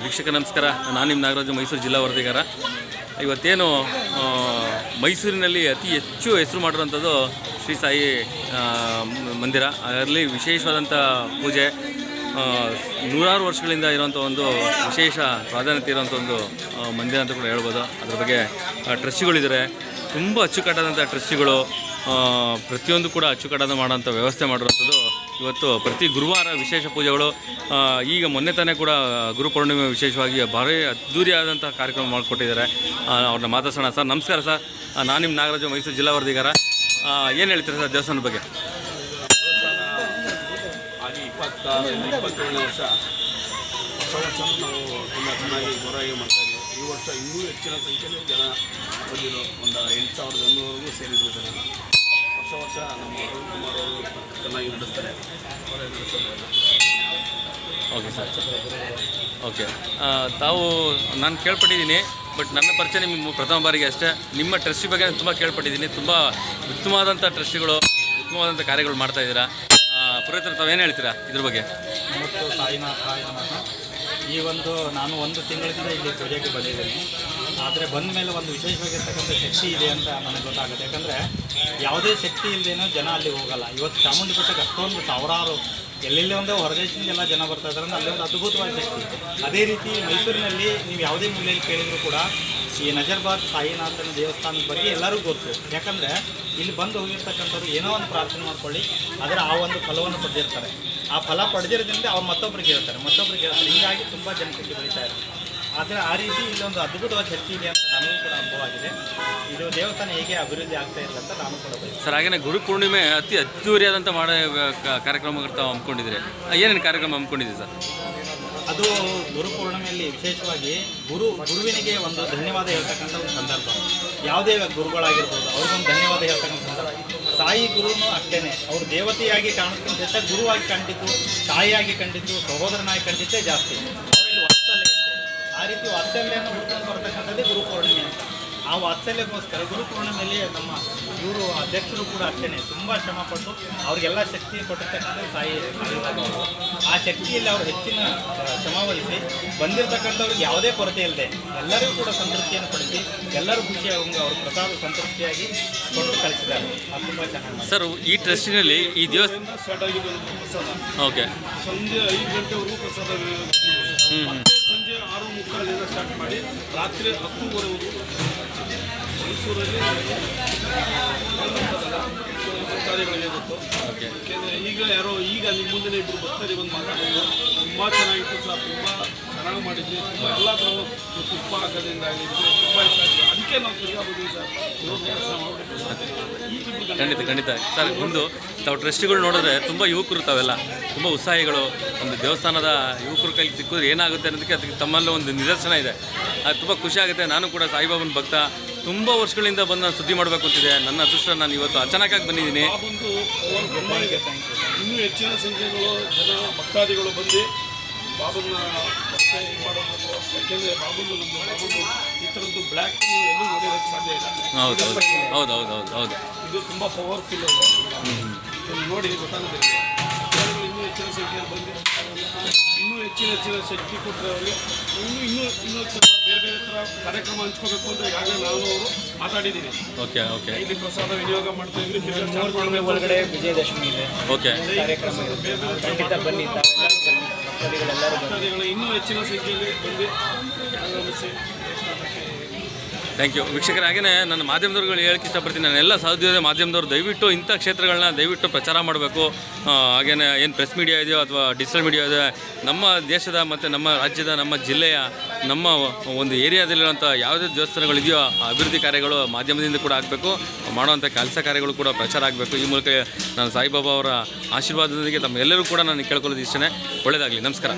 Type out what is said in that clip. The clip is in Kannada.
ವೀಕ್ಷಕ ನಮಸ್ಕಾರ. ನಾನು ನಿಮ್ಮ ನಾಗರಾಜು, ಮೈಸೂರು ಜಿಲ್ಲಾ ವರದಿಗಾರ. ಇವತ್ತೇನು ಮೈಸೂರಿನಲ್ಲಿ ಅತಿ ಹೆಚ್ಚು ಹೆಸರು ಮಾಡಿರುವಂಥದ್ದು ಶ್ರೀ ಸಾಯಿ ಮಂದಿರ. ಅದರಲ್ಲಿ ವಿಶೇಷವಾದಂಥ ಪೂಜೆ ನೂರಾರು ವರ್ಷಗಳಿಂದ ಇರುವಂಥ ಒಂದು ವಿಶೇಷ ಪ್ರಾಧಾನ್ಯತೆ ಇರುವಂಥ ಒಂದು ಮಂದಿರ ಅಂತ ಕೂಡ ಹೇಳ್ಬೋದು. ಅದ್ರ ಬಗ್ಗೆ ಟ್ರಸ್ಟಿಗಳಿದ್ದಾರೆ. ತುಂಬ ಅಚ್ಚುಕಟ್ಟಾದಂಥ ಟ್ರಸ್ಟಿಗಳು ಪ್ರತಿಯೊಂದು ಕೂಡ ಅಚ್ಚುಕಟ್ಟಾದ ಮಾಡೋಂಥ ವ್ಯವಸ್ಥೆ ಮಾಡಿರುವಂಥದ್ದು ಇವತ್ತು ಪ್ರತಿ ಗುರುವಾರ ವಿಶೇಷ ಪೂಜೆಗಳು ಈಗ ಮೊನ್ನೆ ತಾನೇ ಕೂಡ ಗುರು ಪೌರ್ಣಿಮೆ ವಿಶೇಷವಾಗಿ ಭಾರಿ ಅದ್ದೂರಿಯಾದಂಥ ಕಾರ್ಯಕ್ರಮ ಮಾಡಿಕೊಟ್ಟಿದ್ದಾರೆ. ಅವ್ರನ್ನ ಮಾತಾಡ್ಸೋಣ ಸರ್. ನಮಸ್ಕಾರ ಸರ್. ನಾನು ನಿಮ್ಮ ನಾಗರಾಜು, ಮೈಸೂರು ಜಿಲ್ಲಾ ವರದಿಗಾರ. ಏನು ಹೇಳ್ತೀರಾ ಸರ್ ದೇವಸ್ಥಾನದ ಬಗ್ಗೆ? ವರ್ಷ ಈ ವರ್ಷ ಇನ್ನೂ ಹೆಚ್ಚಿನ ಸಂಖ್ಯೆಯಲ್ಲಿ ಜನ ಬಂದಿರೋ ಒಂದು ಎಂಟು ಸಾವಿರದ ಒಂದೂವರೆಗೂ ಸೇರಿದ್ರು ಜನ ವರ್ಷ ನಮ್ಮ ಅರುಣ್ ಕುಮಾರ್ ಅವರು ಚೆನ್ನಾಗಿ ನಡೆಸ್ತಾರೆ. ಅವರೇ ಓಕೆ ಸರ್ ಓಕೆ ತಾವು ನಾನು ಕೇಳ್ಪಟ್ಟಿದ್ದೀನಿ ಬಟ್ ನನ್ನ ಪರಿಚಯ ನಿಮಗೆ ಪ್ರಥಮ ಬಾರಿಗೆ ಅಷ್ಟೇ. ನಿಮ್ಮ ಟ್ರಸ್ಟಿ ಬಗ್ಗೆ ನಾನು ತುಂಬ ಕೇಳ್ಪಟ್ಟಿದ್ದೀನಿ. ತುಂಬ ಉತ್ತಮವಾದಂಥ ಟ್ರಸ್ಟಿಗಳು ಉತ್ತಮವಾದಂಥ ಕಾರ್ಯಗಳು ಮಾಡ್ತಾ ಇದ್ದೀರಾ. ಪುರೋಹಿತರು ತಾವೇನು ಹೇಳ್ತೀರಾ ಇದ್ರ ಬಗ್ಗೆ? ಈ ಒಂದು ನಾನು ಒಂದು ತಿಂಗಳಿಂದ ಇಲ್ಲಿ ಪೂಜೆಗೆ ಬಂದಿದ್ದೀನಿ. ಆದರೆ ಬಂದ ಮೇಲೆ ಒಂದು ವಿಶೇಷವಾಗಿರ್ತಕ್ಕಂಥ ಶಕ್ತಿ ಇದೆ ಅಂತ ನನಗೆ ಗೊತ್ತಾಗುತ್ತೆ. ಯಾಕಂದರೆ ಯಾವುದೇ ಶಕ್ತಿ ಇಲ್ಲದೇನೋ ಜನ ಅಲ್ಲಿ ಹೋಗಲ್ಲ. ಇವತ್ತು ಚಾಮುಂಡಿ ಬೆಟ್ಟಕ್ಕೆ ಅಷ್ಟೊಂದು ಸಾವಿರಾರು ಎಲ್ಲೆಲ್ಲಿ ಒಂದು ಹೊರದೇಶದಿಂದೆಲ್ಲ ಜನ ಬರ್ತಾ ಇದ್ದಾರೆ ಅಲ್ಲಿ ಒಂದು ಅದ್ಭುತವಾದ ಶಕ್ತಿ. ಅದೇ ರೀತಿ ಮೈಸೂರಿನಲ್ಲಿ ನೀವು ಯಾವುದೇ ಮೂಲೆಯಲ್ಲಿ ಕೇಳಿದರೂ ಕೂಡ ಈ ನಜರ್ಬಾದ್ ಸಾಯಿನಾಥನ ದೇವಸ್ಥಾನದ ಬಗ್ಗೆ ಎಲ್ಲರಿಗೂ ಗೊತ್ತು. ಯಾಕಂದರೆ ಇಲ್ಲಿ ಬಂದು ಹೋಗಿರ್ತಕ್ಕಂಥವ್ರು ಏನೋ ಒಂದು ಪ್ರಾರ್ಥನೆ ಮಾಡ್ಕೊಳ್ಳಿ ಅದರ ಆ ಒಂದು ಫಲವನ್ನು ಪಡೆದಿರ್ತಾರೆ. ಆ ಫಲ ಪಡೆದಿರೋದ್ರಿಂದ ಅವ್ರು ಮತ್ತೊಬ್ಬರಿಗೆ ಹೇಳ್ತಾರೆ. ಮತ್ತೊಬ್ಬರಿಗೆ ಹೇಳ್ತಾರೆ. ಹೀಗಾಗಿ ತುಂಬ ಜನಸಂಖ್ಯೆ ಬೆಳೀತಾ ಇದೆ. ಆದರೆ ಆ ರೀತಿ ಇಲ್ಲೊಂದು ಅದ್ಭುತವಾದ ಶಕ್ತಿ ಇದೆ ನನಗೂ ಕೂಡ ಇದು ದೇವಸ್ಥಾನ ಹೇಗೆ ಅಭಿವೃದ್ಧಿ ಆಗ್ತಾ ಅಂತ ನಾನು ಕೂಡ ಬಯಸ್ತೇನೆ. ಸರ್ ಹಾಗೇನೆ ಗುರು ಪೂರ್ಣಿಮೆ ಅತಿ ಅದ್ದೂರಿಯಾದಂಥ ಮಾಡೋ ಕಾರ್ಯಕ್ರಮಗಳು ತಾವು ಹಮ್ಮಿಕೊಂಡಿದ್ದೀರಿ ಏನೇನು ಕಾರ್ಯಕ್ರಮ ಹಮ್ಮಿಕೊಂಡಿದ್ದೀರಿ ಸರ್? ಅದು ಗುರು ಪೂರ್ಣಿಮೆಯಲ್ಲಿ ವಿಶೇಷವಾಗಿ ಗುರು ಗುರುವಿನಿಗೆ ಒಂದು ಧನ್ಯವಾದ ಹೇಳ್ತಕ್ಕಂಥ ಒಂದು ಸಂದರ್ಭ. ಯಾವುದೇ ಗುರುಗಳಾಗಿರ್ಬೋದು ಅವ್ರಿಗೊಂದು ಧನ್ಯವಾದ ಹೇಳ್ತಕ್ಕಂಥ ಸಂದರ್ಭ. ತಾಯಿ ಗುರುನು ಅಷ್ಟೇನೆ. ಅವ್ರು ದೇವತೆಯಾಗಿ ಹೆಚ್ಚಾಗಿ ಗುರುವಾಗಿ ಕಂಡಿದ್ದು ತಾಯಿಯಾಗಿ ಕಂಡಿದ್ದು ಸಹೋದರನಾಗಿ ಕಂಡಿದ್ದೇ ಜಾಸ್ತಿ. ಅವರಲ್ಲಿ ವಾತ್ಸಲ್ಯ ಇತ್ತು. ಆ ರೀತಿ ವಾತ್ಸಲ್ಯವನ್ನು ಹುಡ್ಕೊಂಡು ಬರ್ತಕ್ಕಂಥದ್ದೇ ಗುರು ಪೂರ್ಣಿಮೆ. ಆ ವಾತ್ಸಲ್ಯಕ್ಕೋಸ್ಕರ ಗುರು ಪೂರ್ಣಿಮೆಯಲ್ಲಿ ನಮ್ಮ ಇವರು ಅಧ್ಯಕ್ಷರು ಕೂಡ ಅಷ್ಟೇನೆ ತುಂಬ ಶ್ರಮಪಟ್ಟು ಅವ್ರಿಗೆಲ್ಲ ಶಕ್ತಿ ಕೊಟ್ಟಿರ್ತಕ್ಕಂಥ ಸಾಯಿ. ಆ ಶಕ್ತಿಯಲ್ಲಿ ಅವರು ಹೆಚ್ಚಿನ ಶ್ರಮ ಶ್ರಮವಹಿಸಿ ಬಂದಿರತಕ್ಕಂಥವ್ರಿಗೆ ಯಾವುದೇ ಕೊರತೆ ಇಲ್ಲದೆ ಎಲ್ಲರಿಗೂ ಕೂಡ ಸಂತೃಪ್ತಿಯನ್ನು ಪಡಿಸಿ ಎಲ್ಲರೂ ಖುಷಿಯಾಗಿ ಅವರು ಪ್ರಸಾದ ಸಂತೃಪ್ತಿಯಾಗಿ ಕೊಟ್ಟು ಕಳಿಸಿದ್ದಾರೆ. ಅದು ತುಂಬ ಚೆನ್ನಾಗಿ ಸರ್ ಈ ಟ್ರಸ್ಟಿನಲ್ಲಿ ಈ ದೇವಸ್ಥಾನ ಇಂದ ಸ್ಟಾರ್ಟ್ ಆಗಿದೆ ಪ್ರಸಾದ. ಓಕೆ. ಸಂಜೆ ಐದು ಗಂಟೆವರೆಗೂ ಪ್ರಸಾದ ಮತ್ತೆ ಸಂಜೆ ಆರು ಮುಕ್ಕಾಲಿಂದ ಸ್ಟಾರ್ಟ್ ಮಾಡಿ ರಾತ್ರಿ ಹತ್ತುವರೆವರೆಗೂ ಮೈಸೂರಲ್ಲಿ ಯಾಕೆಂದರೆ ಈಗ ಯಾರೋ ಈಗ ನಿಮ್ಮ ಮುಂದೆ ಇಬ್ಬರು ಭಕ್ತರಿಗೆ ಬಂದು ಮಾತಾಡೋದು ತುಂಬ ಚೆನ್ನಾಗಿತ್ತು ಸರ್ ತುಂಬ ಚೆನ್ನಾಗಿ ಮಾಡಿದ್ವಿ. ತುಂಬ ಎಲ್ಲ ಥರ ತುಪ್ಪ ಹಾಕೋದ್ರಿಂದ ಆಗಿದ್ದು ತುಂಬ ಇಷ್ಟ ಅದಕ್ಕೆ ನಾವು ತಿರ್ಗಾ ಬಂದ್ವಿ ಸರ್. ಕೆಲಸ ಖಂಡಿತ ಖಂಡಿತ. ಸರ್ ಒಂದು ತಾವು ಟ್ರಸ್ಟಿಗಳು ನೋಡಿದ್ರೆ ತುಂಬ ಯುವಕರು ತಾವೆಲ್ಲ ತುಂಬ ಉತ್ಸಾಹಿಗಳು. ಒಂದು ದೇವಸ್ಥಾನದ ಯುವಕರು ಕೈಲಿ ಸಿಕ್ಕಿದ್ರೆ ಏನಾಗುತ್ತೆ ಅನ್ನೋದಕ್ಕೆ ಅದಕ್ಕೆ ತಮ್ಮಲ್ಲೂ ಒಂದು ನಿದರ್ಶನ ಇದೆ. ಅದು ತುಂಬ ಖುಷಿ ಆಗುತ್ತೆ. ನಾನು ಕೂಡ ಸಾಯಿಬಾಬನ ಭಕ್ತ. ತುಂಬ ವರ್ಷಗಳಿಂದ ಬಂದು ನಾನು ಸುದ್ದಿ ಮಾಡಬೇಕು ಅಂತಿದೆ ನನ್ನ ಅದೃಷ್ಟ ನಾನು ಇವತ್ತು ಅಚಾನಕ್ಕಾಗಿ ಬಂದಿದ್ದೀನಿ. ಇನ್ನೂ ಹೆಚ್ಚಿನ ಸಂಖ್ಯೆಗಳು ಜನ ಭಕ್ತಾದಿಗಳು ಬಂದು ಬಾಬನ್ನ ಯಾಕೆಂದರೆ ನಮ್ಮ ಬಾಬುಂದು ಈ ಥರದ್ದು ಬ್ಲ್ಯಾಕ್ ಎಲ್ಲೂ ಸಾಧ್ಯ ಇಲ್ಲ. ಹೌದು ಹೌದು. ಹೌದು ಹೌದು ಇದು ತುಂಬ ಪವರ್ಫುಲ್ ಇದೆ. ನೋಡಿ ಗೊತ್ತಾಗುತ್ತೆ. ನಿಮಗೆ. ಇನ್ನೂ ಹೆಚ್ಚಿನ ಸಂಖ್ಯೆಯಲ್ಲಿ ಬಂದು ಇನ್ನೂ ಹೆಚ್ಚಿನ ಹೆಚ್ಚಿನ ಶಕ್ತಿ ಕೊಟ್ಟರೆ ಅವರಿಗೆ ಇನ್ನೂ ಇನ್ನೂ ಬೇರೆ ಬೇರೆ ಥರ ಕಾರ್ಯಕ್ರಮ ಹಂಚ್ಕೋಬೇಕು ಅಂತ ಈಗಾಗಲೇ ನಾನು ಅವರು ಮಾತಾಡಿದ್ದೀನಿ. Okay okay. ಇಲ್ಲಿ ಪ್ರಸಾದ ವಿನಿಯೋಗ ಮಾಡ್ತಾ ಇದ್ವಿ. ಒಳಗಡೆ ವಿಜಯದಶಮಿ ಇದೆ. ಓಕೆ. ಕಾರ್ಯಕ್ರಮ ಇದೆ. ಖಂಡಿತ ಬನ್ನಿ. ಹೆಚ್ಚಿನ ಸಂಖ್ಯೆಯಲ್ಲಿ ಬಂದು ಥ್ಯಾಂಕ್ ಯು ವೀಕ್ಷಕರ ಹಾಗೆಯೇ ನನ್ನ ಮಾಧ್ಯಮದವ್ರುಗಳು ಹೇಳಕ್ಕೆ ಇಷ್ಟಪಡ್ತೀನಿ. ನಾನು ಎಲ್ಲ ಸಾಧ್ಯತೆ ಮಾಧ್ಯಮದವ್ರು ದಯವಿಟ್ಟು ಇಂಥ ಕ್ಷೇತ್ರಗಳನ್ನ ದಯವಿಟ್ಟು ಪ್ರಚಾರ ಮಾಡಬೇಕು. ಹಾಗೆಯೇ ಏನು ಪ್ರೆಸ್ ಮೀಡಿಯಾ ಇದೆಯೋ ಅಥವಾ ಡಿಜಿಟಲ್ ಮೀಡಿಯಾ ಇದೆ ನಮ್ಮ ದೇಶದ ಮತ್ತು ನಮ್ಮ ರಾಜ್ಯದ ನಮ್ಮ ಜಿಲ್ಲೆಯ ನಮ್ಮ ಒಂದು ಏರಿಯಾದಲ್ಲಿರುವಂಥ ಯಾವುದೇ ದೇವಸ್ಥಾನಗಳಿದೆಯೋ ಆ ಅಭಿವೃದ್ಧಿ ಕಾರ್ಯಗಳು ಮಾಧ್ಯಮದಿಂದ ಕೂಡ ಆಗಬೇಕು. ಮಾಡುವಂಥ ಕೆಲಸ ಕಾರ್ಯಗಳು ಕೂಡ ಪ್ರಚಾರ ಆಗಬೇಕು. ಈ ಮೂಲಕ ನಾನು ಸಾಯಿಬಾಬಾ ಅವರ ಆಶೀರ್ವಾದದೊಂದಿಗೆ ತಮ್ಮ ಎಲ್ಲರೂ ಕೂಡ ನಾನು ಕೇಳ್ಕೊಳ್ಳೋದು ಇಷ್ಟೇ ಒಳ್ಳೆಯದಾಗಲಿ. ನಮಸ್ಕಾರ.